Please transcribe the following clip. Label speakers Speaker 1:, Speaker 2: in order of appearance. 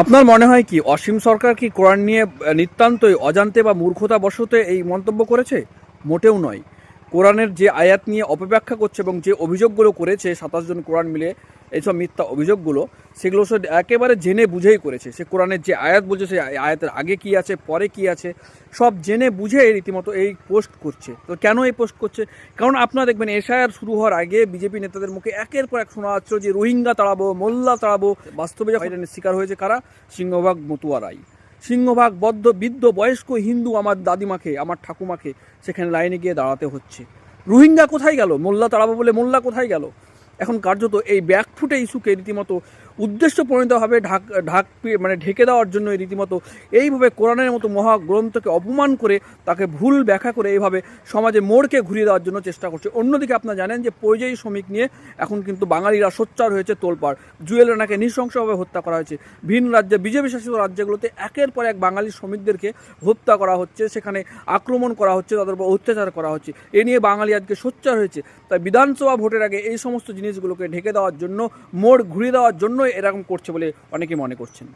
Speaker 1: আপনার মনে হয় কি অসীম সরকার কি কোরআন নিয়ে নিতান্তই অজান্তে বা মূর্খতা বশতে এই মন্তব্য করেছে? মোটেও নয়। কোরআনের যে আয়াত নিয়ে অপব্যাখ্যা করছে এবং যে অভিযোগগুলো করেছে সাতাশ জন কোরআন মিলে এইসব মিথ্যা অভিযোগগুলো, সেগুলো সে একেবারে জেনে বুঝেই করেছে। সে কোরআনের যে আয়াত বলছে, সেই আয়াতের আগে কি আছে, পরে কি আছে, সব জেনে বুঝে রীতিমতো এই পোস্ট করছে। তো কেন এই পোস্ট করছে? কারণ আপনারা দেখবেন এশায়ার শুরু হওয়ার আগে বিজেপি নেতাদের মুখে একের পর এক শোনা যাচ্ছিল যে রোহিঙ্গা তাড়াবো, মোল্লা তাড়াবো। বাস্তবে যখন শিকার হয়েছে কারা? সিংহভাগ মতুয়া রাই সিংহভাগ, বদ্ধ, বৃদ্ধ, বয়স্ক, হিন্দু আমার দাদিমাকে, আমার ঠাকুমাকে সেখানে লাইনে গিয়ে দাঁড়াতে হচ্ছে। রোহিঙ্গা কোথায় গেল? মোল্লা তাড়াবো বলে মোল্লা কোথায় গেল? এখন কার্যত এই ব্যাকফুটে ইস্যুকে রীতিমতো উদ্দেশ্য পরিণতভাবে ঢাক ঢাক মানে ঢেকে দেওয়ার জন্য রীতিমতো এইভাবে কোরআনের মতো মহাগ্রন্থকে অপমান করে তাকে ভুল ব্যাখ্যা করে এইভাবে সমাজে মোড়কে ঘুরিয়ে দেওয়ার জন্য চেষ্টা করছে। অন্যদিকে আপনারা জানেন যে পরিযায়ী শ্রমিক নিয়ে এখন কিন্তু বাঙালিরা সোচ্চার হয়েছে তোলপাড়। জুয়েল রানাকে নৃশংসভাবে হত্যা করা হয়েছে। ভিন রাজ্যে, বিজেপি শাসিত রাজ্যগুলোতে একের পর এক বাঙালি শ্রমিকদেরকে হত্যা করা হচ্ছে, সেখানে আক্রমণ করা হচ্ছে, তাদের উপর অত্যাচার করা হচ্ছে। এ নিয়ে বাঙালি আজকে সোচ্চার হয়েছে। তাই বিধানসভা ভোটের আগে এই সমস্ত জিনিসগুলোকে ঢেকে দেওয়ার জন্য মোড় ঘুরিয়ে দেওয়ার জন্য এরকম করছে বলে অনেকে মনে করছেন।